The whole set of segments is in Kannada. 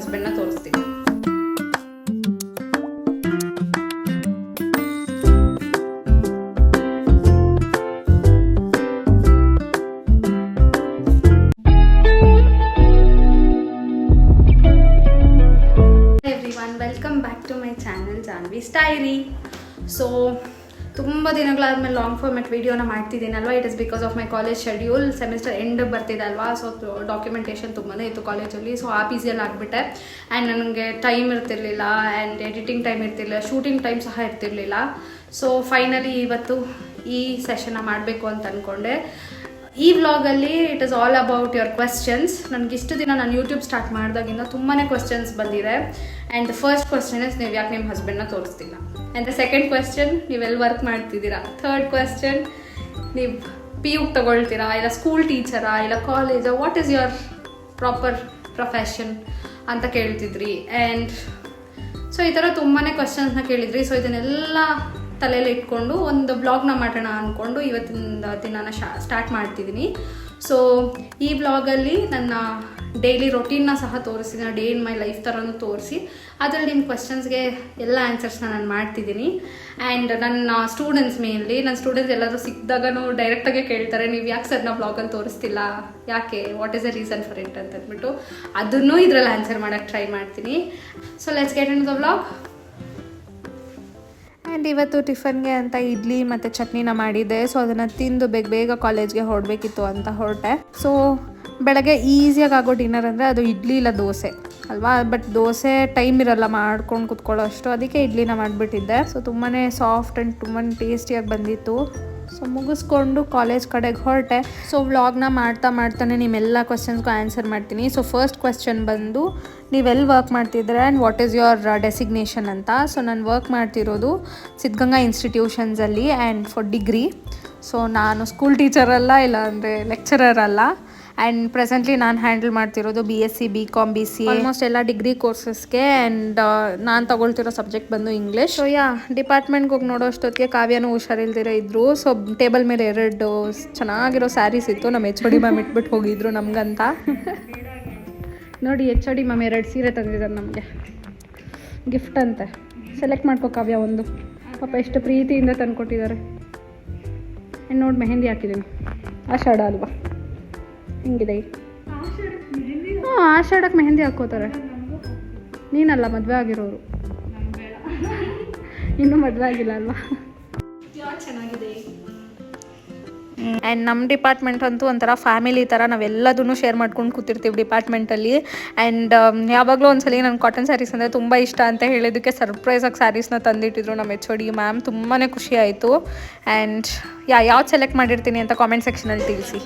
ಹಸ್ಬೆಂಡ್ನ ತೋರಿಸ್ತೀನಿ everyone welcome back to my channel Janvi ಸ್ಟೈರಿ so ತುಂಬ ದಿನಗಳಾದ್ಮೇಲೆ ಲಾಂಗ್ ಫಾರ್ಮೆಟ್ ವೀಡಿಯೋನ ಮಾಡ್ತಿದ್ದೀನಲ್ವಾ? It is because of my college schedule semester end ಬರ್ತಿದೆ ಅಲ್ವಾ ಸೊ ಡಾಕ್ಯುಮೆಂಟೇಷನ್ ತುಂಬಾ ಇತ್ತು ಕಾಲೇಜಲ್ಲಿ ಸೊ ಆ ಪಿಸಿಯಲ್ಲಿ ಆಗಿಬಿಟ್ಟೆ. ಆ್ಯಂಡ್ ನನಗೆ ಟೈಮ್ ಇರ್ತಿರ್ಲಿಲ್ಲ. ಆ್ಯಂಡ್ ಎಡಿಟಿಂಗ್ ಟೈಮ್ ಇರ್ತಿರ್ಲಿಲ್ಲ. ಶೂಟಿಂಗ್ ಟೈಮ್ ಸಹ ಇರ್ತಿರ್ಲಿಲ್ಲ. ಸೊ ಫೈನಲಿ ಇವತ್ತು ಈ ಸೆಷನ್ನ ಮಾಡಬೇಕು ಅಂತ ಅಂದ್ಕೊಂಡೆ ಈ ವ್ಲಾಗಲ್ಲಿ it is all about your questions ನನಗೆ ಇಷ್ಟು ದಿನ ನಾನು ಯೂಟ್ಯೂಬ್ ಸ್ಟಾರ್ಟ್ ಮಾಡಿದಾಗಿಂದ ತುಂಬಾ ಕ್ವೆಶ್ಚನ್ಸ್ ಬಂದಿದೆ. ಆ್ಯಂಡ್ ಫಸ್ಟ್ ಕ್ವೆಶ್ಚನ್ ಇಸ್ ನೀವು ಯಾಕೆ ನಿಮ್ಮ ಹಸ್ಬೆಂಡ್ನ ತೋರಿಸ್ತಿಲ್ಲ? ದ ಸೆಕೆಂಡ್ ಕ್ವೆಶ್ಚನ್ ನೀವೆಲ್ಲಿ ವರ್ಕ್ ಮಾಡ್ತಿದ್ದೀರಾ? ಥರ್ಡ್ ಕ್ವೆಶನ್ ನೀವು ಪಿ ಯು ತಗೊಳ್ತೀರಾ? ಇಲ್ಲ ಸ್ಕೂಲ್ ಟೀಚರಾ ಇಲ್ಲ ಕಾಲೇಜಾ what is your proper profession ಅಂತ ಕೇಳ್ತಿದ್ರಿ. ಆ್ಯಂಡ್ ಸೊ ಈ ಥರ ತುಂಬಾ ಕ್ವಶನ್ಸ್ನ ಕೇಳಿದ್ರಿ. ಸೊ ಇದನ್ನೆಲ್ಲ ತಲೆಯಲ್ಲಿ ಇಟ್ಕೊಂಡು ಒಂದು ಬ್ಲಾಗ್ನ ಮಾಡೋಣ ಅಂದ್ಕೊಂಡು ಇವತ್ತಿನ ದಿನನ ಶಾ ಸ್ಟಾರ್ಟ್ ಮಾಡ್ತಿದ್ದೀನಿ ಸೊ ಈ ಬ್ಲಾಗಲ್ಲಿ ನನ್ನ ಡೈಲಿ ರೊಟೀನ್ನ ಸಹ ತೋರಿಸ್ತೀನಿ ಡೇ ಇನ್ ಮೈ ಲೈಫ್ ಥರನೂ ತೋರಿಸಿ. ಅದರಲ್ಲಿ ನಿಮ್ಮ ಕ್ವೆಶನ್ಸ್ಗೆ ಎಲ್ಲ ಆನ್ಸರ್ಸ್ನ ನಾನು ಮಾಡ್ತಿದ್ದೀನಿ. ಆ್ಯಂಡ್ ನನ್ನ ಸ್ಟೂಡೆಂಟ್ಸ್ ಮೇನ್ಲಿ ನನ್ನ ಸ್ಟೂಡೆಂಟ್ಸ್ ಎಲ್ಲರೂ ಸಿಕ್ಕಿದಾಗೂ ಡೈರೆಕ್ಟಾಗೆ ಕೇಳ್ತಾರೆ, ನೀವು ಯಾಕೆ ಸರ್ ನಾವು ಬ್ಲಾಗಲ್ಲಿ ತೋರಿಸ್ತಿಲ್ಲ? ಯಾಕೆ? What is the reason for it ಅಂತ ಅಂದ್ಬಿಟ್ಟು ಅದನ್ನು ಇದರಲ್ಲಿ ಆನ್ಸರ್ ಮಾಡೋಕ್ಕೆ ಟ್ರೈ ಮಾಡ್ತೀನಿ. So let's get in the blog and ಇವತ್ತು ಟಿಫನ್ಗೆ ಅಂತ ಇಡ್ಲಿ ಮತ್ತು ಚಟ್ನಿನ ಮಾಡಿದ್ದೆ. ಸೊ ಅದನ್ನು ತಿಂದು ಬೇಗ ಬೇಗ ಕಾಲೇಜ್ಗೆ ಹೊರಡಬೇಕಿತ್ತು ಅಂತ ಹೊರಟೆ. ಸೊ ಬೆಳಗ್ಗೆ ಈಸಿಯಾಗಿ ಆಗೋ ಡಿನ್ನರ್ ಅಂದರೆ ಅದು ಇಡ್ಲಿ ಇಲ್ಲ ದೋಸೆ, ಅಲ್ವಾ? ಬಟ್ ದೋಸೆ ಟೈಮ್ ಇರಲ್ಲ, ಮಾಡ್ಕೊಂಡು ಕುತ್ಕೊಳ್ಳೋ ಅಷ್ಟು. ಅದಕ್ಕೆ ಇಡ್ಲಿನ ಮಾಡಿಬಿಟ್ಟಿದ್ದೆ. ಸೊ ತುಂಬಾ ಸಾಫ್ಟ್ ಆ್ಯಂಡ್ ತುಂಬಾ ಟೇಸ್ಟಿಯಾಗಿ ಬಂದಿತ್ತು. ಸೊ ಮುಗಿಸ್ಕೊಂಡು ಕಾಲೇಜ್ ಕಡೆಗೆ ಹೊರಟೆ. ಸೊ ವ್ಲಾಗ್ನ ಮಾಡ್ತಾ ಮಾಡ್ತಾನೆ ನಿಮ್ಮೆಲ್ಲ ಕ್ವೆಶನ್ಸ್ಗೂ ಆನ್ಸರ್ ಮಾಡ್ತೀನಿ. ಸೊ ಫಸ್ಟ್ ಕ್ವೆಶನ್ ಬಂದು ನೀವೆಲ್ಲಿ ವರ್ಕ್ ಮಾಡ್ತಿದ್ರೆ and what is your designation ಅಂತ? ಸೊ ನಾನು ವರ್ಕ್ ಮಾಡ್ತಿರೋದು ಸಿದ್ಧಗಂಗಾ ಇನ್ಸ್ಟಿಟ್ಯೂಷನ್ಸಲ್ಲಿ ಆ್ಯಂಡ್ ಫಾರ್ ಡಿಗ್ರಿ ಸೊ ನಾನು ಸ್ಕೂಲ್ ಟೀಚರ್ ಅಲ್ಲ ಇಲ್ಲ ಅಂದರೆ ಲೆಕ್ಚರರಲ್ಲ ಆ್ಯಂಡ್ ಪ್ರೆಸೆಂಟ್ಲಿ ನಾನು ಹ್ಯಾಂಡಲ್ ಮಾಡ್ತಿರೋದು B S C B com B C almost ಎಲ್ಲ ಡಿಗ್ರಿ ಕೋರ್ಸಸ್ಗೆ ಆ್ಯಂಡ್ ನಾನು ತಗೊಳ್ತಿರೋ ಸಬ್ಜೆಕ್ಟ್ ಬಂದು ಇಂಗ್ಲೀಷ್ ಸೊ ಯಾ ಡಿಪಾರ್ಟ್ಮೆಂಟ್ಗೆ ಹೋಗಿ ನೋಡೋ ಅಷ್ಟೊತ್ತಿಗೆ ಕಾವ್ಯನೂ ಹುಷಾರಿಲ್ದಿರ ಇದ್ರು. ಸೊ ಟೇಬಲ್ ಮೇಲೆ ಎರಡು ಚೆನ್ನಾಗಿರೋ ಸ್ಯಾರೀಸ್ ಇತ್ತು. ನಮ್ಮ ಎಚ್ ಡಿ ಮ್ಯಾಮ್ ಇಟ್ಬಿಟ್ಟು ಹೋಗಿದ್ರು ನಮಗಂತ. ನೋಡಿ ಎಚ್ ಡಿ ಮ್ಯಾಮ್ ಎರಡು ಸೀರೆ ತಂದಿದ್ದಾರೆ ನಮಗೆ. ಗಿಫ್ಟ್ ಅಂತೆ. ಸೆಲೆಕ್ಟ್ ಮಾಡ್ಕೋ ಕಾವ್ಯ ಒಂದು. ಪಾಪ ಎಷ್ಟು ಪ್ರೀತಿಯಿಂದ ತಂದುಕೊಟ್ಟಿದ್ದಾರೆ. ಆ್ಯಂಡ್ ನೋಡಿ ಮೆಹಂದಿ ಹಾಕಿದ್ದೀನಿ ಆಷಾಢ ಅಲ್ವಾ. ಹಿಂಗಿದೆ? ಹಾಂ ಆಷಾಢಕ್ಕೆ ಮೆಹಂದಿ ಹಾಕೋತಾರೆ ನೀನಲ್ಲ ಮದುವೆ ಆಗಿರೋರು. ಇನ್ನೂ ಮದುವೆ ಆಗಿಲ್ಲ ಅಲ್ವಾ? ಚೆನ್ನಾಗಿದೆ ಆ್ಯಂಡ್ ನಮ್ಮ ಡಿಪಾರ್ಟ್ಮೆಂಟ್ ಅಂತೂ ಒಂಥರ ಫ್ಯಾಮಿಲಿ ಥರ ನಾವೆಲ್ಲದನ್ನು ಶೇರ್ ಮಾಡ್ಕೊಂಡು ಕೂತಿರ್ತೀವಿ ಡಿಪಾರ್ಟ್ಮೆಂಟಲ್ಲಿ ಆ್ಯಂಡ್ ಯಾವಾಗಲೂ ಒಂದ್ಸಲಿ ನನ್ನ ಕಾಟನ್ ಸ್ಯಾರೀಸ್ ಅಂದರೆ ತುಂಬ ಇಷ್ಟ ಅಂತ ಹೇಳಿದ್ದಕ್ಕೆ ಸರ್ಪ್ರೈಸಾಗಿ ಸ್ಯಾರೀಸ್ನ ತಂದಿಟ್ಟಿದ್ರು ನಮ್ಮ ಎಚ್ ಡಿ ಮ್ಯಾಮ್ ತುಂಬಾ ಖುಷಿ ಆಯಿತು. ಆ್ಯಂಡ್ ಯಾ ಯಾವ್ದು ಸೆಲೆಕ್ಟ್ ಮಾಡಿರ್ತೀನಿ ಅಂತ ಕಾಮೆಂಟ್ ಸೆಕ್ಷನಲ್ಲಿ ತಿಳಿಸಿ.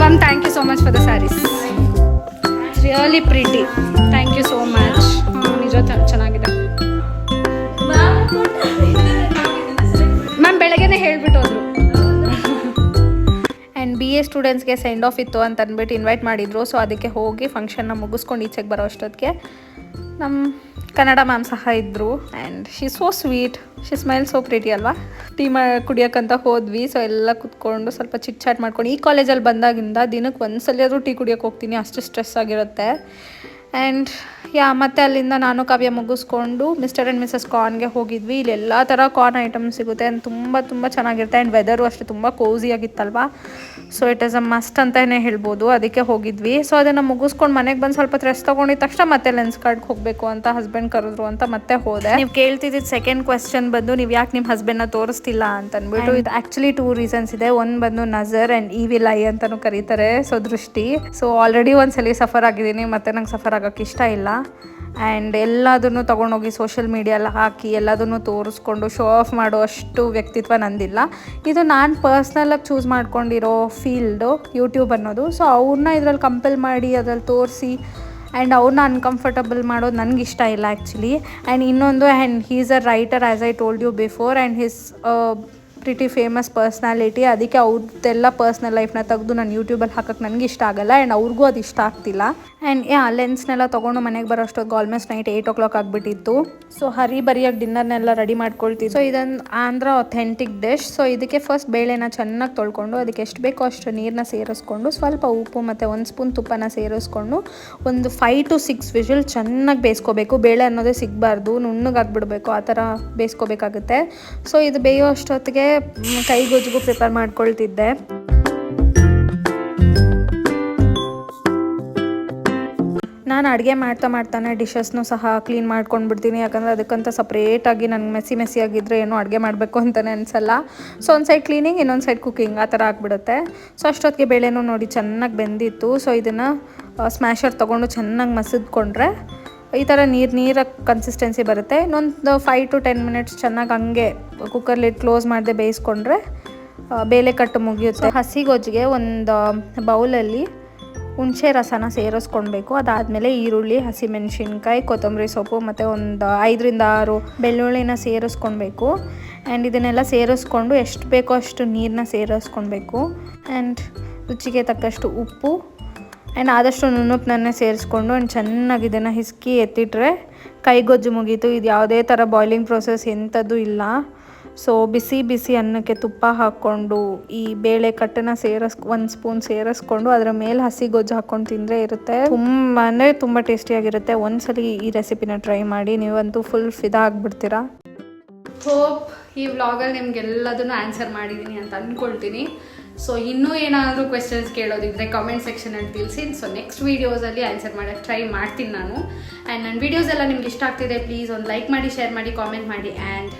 Ma'am thank you so much for the saris really pretty thank you so much ನಿಜ ಚೆನ್ನಾಗಿದೆ. ಮ್ಯಾಮ್ ಬೆಳಗ್ಗೆನೇ ಹೇಳ್ಬಿಟ್ಟು ಹೋದ್ರು. ಆ್ಯಂಡ್ ಬಿ ಎ ಸ್ಟೂಡೆಂಟ್ಸ್ಗೆ ಸೆಂಡ್ ಆಫ್ ಇತ್ತು ಅಂತ ಅಂದ್ಬಿಟ್ಟು ಇನ್ವೈಟ್ ಮಾಡಿದ್ರು. ಸೊ ಅದಕ್ಕೆ ಹೋಗಿ ಫಂಕ್ಷನ್ನ ಮುಗಿಸ್ಕೊಂಡು ಈಚೆಗೆ ಬರೋ ಅಷ್ಟೊತ್ತಿಗೆ. ನಮ್ಮ ಕನ್ನಡ ಮ್ಯಾಮ್ ಸಹ ಇದ್ದರು and she so sweet she smile so pretty ಅಲ್ವಾ? ಟೀ ಮಾ ಕುಡಿಯೋಕ್ಕಂತ ಹೋದ್ವಿ. ಸೊ ಎಲ್ಲ ಕುತ್ಕೊಂಡು ಸ್ವಲ್ಪ ಚಿಟ್ ಚಾಟ್ ಮಾಡ್ಕೊಂಡು, ಈ ಕಾಲೇಜಲ್ಲಿ ಬಂದಾಗಿಂದ ದಿನಕ್ಕೆ ಒಂದ್ಸಲ ಆದರೂ ಟೀ ಕುಡಿಯೋಕ್ಕೆ ಹೋಗ್ತೀನಿ. ಅಷ್ಟು ಸ್ಟ್ರೆಸ್ ಆಗಿರುತ್ತೆ. ಆ್ಯಂಡ್ ಯಾ ಮತ್ತೆ ಅಲ್ಲಿಂದ ನಾನು ಕಾವ್ಯ ಮುಗಿಸ್ಕೊಂಡು ಮಿಸ್ಟರ್ ಆ್ಯಂಡ್ ಮಿಸಸ್ ಕಾರ್ನ್ಗೆ ಹೋಗಿದ್ವಿ. ಇಲ್ಲಿ ಎಲ್ಲ ಥರ ಕಾರ್ನ್ ಐಟಮ್ ಸಿಗುತ್ತೆ. ಆ್ಯಂಡ್ ತುಂಬ ತುಂಬ ಚೆನ್ನಾಗಿರುತ್ತೆ. ಆ್ಯಂಡ್ ವೆದರು ಅಷ್ಟೇ ತುಂಬ ಕೋಸಿಯಾಗಿತ್ತಲ್ವ so it is a must ಅಂತಲೇ ಹೇಳ್ಬೋದು. ಅದಕ್ಕೆ ಹೋಗಿದ್ವಿ. ಸೊ ಅದನ್ನು ಮುಗಿಸ್ಕೊಂಡು ಮನೆಗೆ ಬಂದು ಸ್ವಲ್ಪ ರೆಸ್ಟ್ ತೊಗೊಂಡಿದ ತಕ್ಷಣ ಮತ್ತೆ ಲೆನ್ಸ್ ಕಾರ್ಡ್ಗೆ ಹೋಗಬೇಕು ಅಂತ ಹಸ್ಬೆಂಡ್ ಕರೆದ್ರು ಅಂತ ಮತ್ತೆ ಹೋದೆ. ನೀವು ಕೇಳ್ತಿದ್ದಿದ್ದು ಸೆಕೆಂಡ್ ಕ್ವೆಶನ್ ಬಂದು ನೀವು ಯಾಕೆ ನಿಮ್ಮ ಹಸ್ಬೆಂಡ್ನ ತೋರಿಸ್ತಿಲ್ಲ ಅಂತ ಅಂದ್ಬಿಟ್ಟು ಇದು ಆ್ಯಕ್ಚುಲಿ ಟೂ ರೀಸನ್ಸ್ ಇದೆ. ಒಂದು ಬಂದು ನಜರ್ ಆ್ಯಂಡ್ ಈವಿಲ್ ಐ ಅಂತಲೂ ಕರೀತಾರೆ. ಸೊ ದೃಷ್ಟಿ. ಸೊ ಆಲ್ರೆಡಿ ಒಂದ್ಸಲಿ ಸಫರ್ ಆಗಿದ್ದೀನಿ. ಮತ್ತೆ ನಂಗೆ ಸಫರ್ ಆಗೋಕ್ಕೆ ಇಷ್ಟ ಇಲ್ಲ. ಆ್ಯಂಡ್ ಎಲ್ಲದನ್ನು ತೊಗೊಂಡೋಗಿ ಸೋಷಿಯಲ್ ಮೀಡಿಯಲ್ಲಿ ಹಾಕಿ ಎಲ್ಲದನ್ನು ತೋರಿಸ್ಕೊಂಡು ಶೋ ಆಫ್ ಮಾಡೋ ಅಷ್ಟು ವ್ಯಕ್ತಿತ್ವ ನಂದಿಲ್ಲ. ಇದು ನಾನು ಪರ್ಸ್ನಲಾಗಿ ಚೂಸ್ ಮಾಡ್ಕೊಂಡಿರೋ ಫೀಲ್ಡು ಯೂಟ್ಯೂಬ್ ಅನ್ನೋದು. ಸೊ ಅವ್ರನ್ನ ಇದ್ರಲ್ಲಿ ಕಂಪೇಲ್ ಮಾಡಿ ಅದ್ರಲ್ಲಿ ತೋರಿಸಿ ಆ್ಯಂಡ್ ಅವ್ರನ್ನ ಅನ್ಕಂಫರ್ಟಬಲ್ ಮಾಡೋದು ನನಗೆ ಇಷ್ಟ ಇಲ್ಲ ಆ್ಯಕ್ಚುಲಿ. ಆ್ಯಂಡ್ ಇನ್ನೊಂದು, and he's a writer as I told you before and his pretty famous personality ಅದಕ್ಕೆ ಅವ್ರದ್ದೆಲ್ಲ ಪರ್ಸ್ನಲ್ ಲೈಫ್ನ ತೆಗೆದು ನಾನು ಯೂಟ್ಯೂಬಲ್ಲಿ ಹಾಕೋಕ್ಕೆ ನನಗೆ ಇಷ್ಟ ಆಗಲ್ಲ, ಆ್ಯಂಡ್ ಅವ್ರಿಗೂ ಅದು ಇಷ್ಟ ಆಗ್ತಿಲ್ಲ. ಆ್ಯಂಡ್ ಯಾ ಲೆನ್ಸ್ನೆಲ್ಲ ತೊಗೊಂಡು ಮನೆಗೆ ಬರೋ ಅಷ್ಟೊತ್ತು almost night eight o'clock ಆಗಿಬಿಟ್ಟಿತ್ತು. ಸೊ ಹರಿ ಬರಿಯಾಗಿ ಡಿನ್ನರ್ನೆಲ್ಲ ರೆಡಿ ಮಾಡ್ಕೊಳ್ತೀವಿ ಸೊ ಇದೊಂದು ಆಂಧ್ರ ಅಥೆಂಟಿಕ್ ಡಿಶ್ ಸೊ ಇದಕ್ಕೆ ಫಸ್ಟ್ ಬೇಳೆನ ಚೆನ್ನಾಗಿ ತೊಳ್ಕೊಂಡು ಅದಕ್ಕೆ ಎಷ್ಟು ಬೇಕೋ ಅಷ್ಟು ನೀರನ್ನ ಸೇರಿಸ್ಕೊಂಡು ಸ್ವಲ್ಪ ಉಪ್ಪು ಮತ್ತು ಒಂದು ಸ್ಪೂನ್ ತುಪ್ಪನ ಸೇರಿಸ್ಕೊಂಡು ಒಂದು ಫೈ ಟು ಸಿಕ್ಸ್ ವಿಷಲ್ ಚೆನ್ನಾಗಿ ಬೇಯಿಸ್ಕೋಬೇಕು. ಬೇಳೆ ಅನ್ನೋದೇ ಸಿಗಬಾರ್ದು. ನುಣ್ಣಗಾಗ್ಬಿಡ್ಬೇಕು ಆ ಥರ ಬೇಯಿಸ್ಕೋಬೇಕಾಗುತ್ತೆ. ಸೊ ಇದು ಬೇಯೋ ಅಷ್ಟೊತ್ತಿಗೆ ಕೈಗೊಜ್ಜಿಗೂ ಪ್ರಿಪೇರ್ ಮಾಡ್ಕೊಳ್ತಿದ್ದೆ. ನಾನು ಅಡುಗೆ ಮಾಡ್ತಾ ಮಾಡ್ತಾನೆ ಡಿಶಸ್ನು ಸಹ ಕ್ಲೀನ್ ಮಾಡ್ಕೊಂಡು ಬಿಡ್ತೀನಿ ಯಾಕಂದರೆ ಅದಕ್ಕಂತ ಸಪ್ರೇಟಾಗಿ ನನಗೆ ಮೆಸಿ ಮೆಸಿ ಆಗಿದ್ದರೆ ಏನೋ ಅಡುಗೆ ಮಾಡಬೇಕು ಅಂತಲೇ ಅನಿಸಲ್ಲ. ಸೊ ಒಂದು ಸೈಡ್ ಕ್ಲೀನಿಂಗ್ ಇನ್ನೊಂದು ಸೈಡ್ ಕುಕ್ಕಿಂಗ್ ಆ ಥರ ಆಗಿಬಿಡುತ್ತೆ. ಸೊ ಅಷ್ಟೊತ್ತಿಗೆ ಬೇಳೆನೂ ನೋಡಿ ಚೆನ್ನಾಗಿ ಬೆಂದಿತ್ತು. ಸೊ ಇದನ್ನು ಸ್ಮ್ಯಾಶರ್ ತೊಗೊಂಡು ಚೆನ್ನಾಗಿ ಮಸಿದ್ಕೊಂಡ್ರೆ ಈ ಥರ ನೀರು, ನೀರ ಕನ್ಸಿಸ್ಟೆನ್ಸಿ ಬರುತ್ತೆ. ಇನ್ನೊಂದು ಫೈವ್ ಟು ಟೆನ್ ಮಿನಿಟ್ಸ್ ಚೆನ್ನಾಗಿ ಹಂಗೆ ಕುಕ್ಕರ್ಲಿ ಕ್ಲೋಸ್ ಮಾಡದೆ ಬೇಯಿಸ್ಕೊಂಡ್ರೆ ಬೇಲೆ ಕಟ್ಟು ಮುಗಿಯುತ್ತೆ. ಹಸಿ ಗೊಜ್ಜಿಗೆ ಒಂದು ಬೌಲಲ್ಲಿ ಹುಣಸೆ ರಸನ ಸೇರಿಸ್ಕೊಳ್ಬೇಕು ಅದಾದಮೇಲೆ ಈರುಳ್ಳಿ, ಹಸಿಮೆಣಸಿನ್ಕಾಯಿ, ಕೊತ್ತಂಬರಿ ಸೊಪ್ಪು ಮತ್ತು ಒಂದು ಐದರಿಂದ ಆರು ಬೆಳ್ಳುಳ್ಳಿನ ಸೇರಿಸ್ಕೊಳ್ಬೇಕು ಆ್ಯಂಡ್ ಇದನ್ನೆಲ್ಲ ಸೇರಿಸ್ಕೊಂಡು ಎಷ್ಟು ಬೇಕೋ ಅಷ್ಟು ನೀರನ್ನ ಸೇರಿಸ್ಕೊಳ್ಬೇಕು ಆ್ಯಂಡ್ ರುಚಿಗೆ ತಕ್ಕಷ್ಟು ಉಪ್ಪು. ಆ್ಯಂಡ್ ಆದಷ್ಟು ನುಣ್ಣುಪ್ಪನ್ನೇ ಸೇರಿಸ್ಕೊಂಡು ಆ್ಯಂಡ್ ಚೆನ್ನಾಗಿ ಇದನ್ನು ಹಿಸ್ಕಿ ಎತ್ತಿಟ್ರೆ ಕೈಗೊಜ್ಜು ಮುಗೀತು. ಇದು ಯಾವುದೇ ಥರ ಬಾಯ್ಲಿಂಗ್ ಪ್ರೊಸೆಸ್ ಎಂಥದ್ದು ಇಲ್ಲ. ಸೊ ಬಿಸಿ ಬಿಸಿ ಅನ್ನಕ್ಕೆ ತುಪ್ಪ ಹಾಕ್ಕೊಂಡು, ಈ ಬೇಳೆ ಕಟ್ಟನ ಸೇರಿಸ್, ಒಂದು ಸ್ಪೂನ್ ಸೇರಿಸ್ಕೊಂಡು, ಅದರ ಮೇಲೆ ಹಸಿ ಗೊಜ್ಜು ಹಾಕ್ಕೊಂಡು ತಿಂದರೆ ಇರುತ್ತೆ. ತುಂಬಾ ತುಂಬ ಟೇಸ್ಟಿಯಾಗಿರುತ್ತೆ. ಒಂದ್ಸಲಿ ಈ ರೆಸಿಪಿನ ಟ್ರೈ ಮಾಡಿ. ನೀವಂತೂ ಫುಲ್ ಫಿದಾ ಆಗಿಬಿಡ್ತೀರಾ? ಹೋಪ್ ಈ ವ್ಲಾಗಲ್ಲಿ ನಿಮ್ಗೆಲ್ಲದನ್ನು ಆನ್ಸರ್ ಮಾಡಿದ್ದೀನಿ ಅಂತ ಅಂದ್ಕೊಳ್ತೀನಿ ಸೊ ಇನ್ನೂ ಏನಾದರೂ ಕ್ವೆಶನ್ಸ್ ಕೇಳೋದಿದ್ರೆ ಕಾಮೆಂಟ್ ಸೆಕ್ಷನಲ್ಲಿ ತಿಳಿಸಿ. ಸೊ ನೆಕ್ಸ್ಟ್ ವೀಡಿಯೋಸಲ್ಲಿ ಆನ್ಸರ್ ಮಾಡೋಕ್ಕೆ ಟ್ರೈ ಮಾಡ್ತೀನಿ ನಾನು. ಆ್ಯಂಡ್ ನನ್ನ ವೀಡಿಯೋಸ್ ಎಲ್ಲ ನಿಮ್ಗೆ ಇಷ್ಟ ಆಗ್ತಿದೆ ಪ್ಲೀಸ್ ಒಂದು ಲೈಕ್ ಮಾಡಿ ಶೇರ್ ಮಾಡಿ ಕಾಮೆಂಟ್ ಮಾಡಿ ಆ್ಯಂಡ್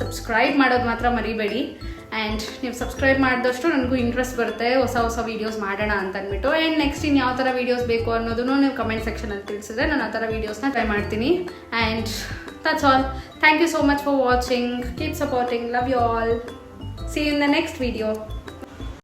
ಸಬ್ಸ್ಕ್ರೈಬ್ ಮಾಡೋದು ಮಾತ್ರ ಮರಿಬೇಡಿ. ಆ್ಯಂಡ್ ನೀವು ಸಬ್ಸ್ಕ್ರೈಬ್ ಮಾಡಿದಷ್ಟು ನನಗೂ ಇಂಟ್ರೆಸ್ಟ್ ಬರುತ್ತೆ. ಹೊಸ ಹೊಸ ವೀಡಿಯೋಸ್ ಮಾಡೋಣ ಅಂತ ಅಂದ್ಬಿಟ್ಟು ಆ್ಯಂಡ್ ನೆಕ್ಸ್ಟ್ ಇನ್ನು ಯಾವ ಥರ ವೀಡಿಯೋಸ್ ಬೇಕು ಅನ್ನೋದನ್ನು ನೀವು ಕಮೆಂಟ್ ಸೆಕ್ಷನಲ್ಲಿ ತಿಳಿಸಿದ್ರೆ ನಾನು ಆ ಥರ ವೀಡಿಯೋಸ್ನ ಟ್ರೈ ಮಾಡ್ತೀನಿ. And that's all thank you so much for watching keep supporting love you all see in the next video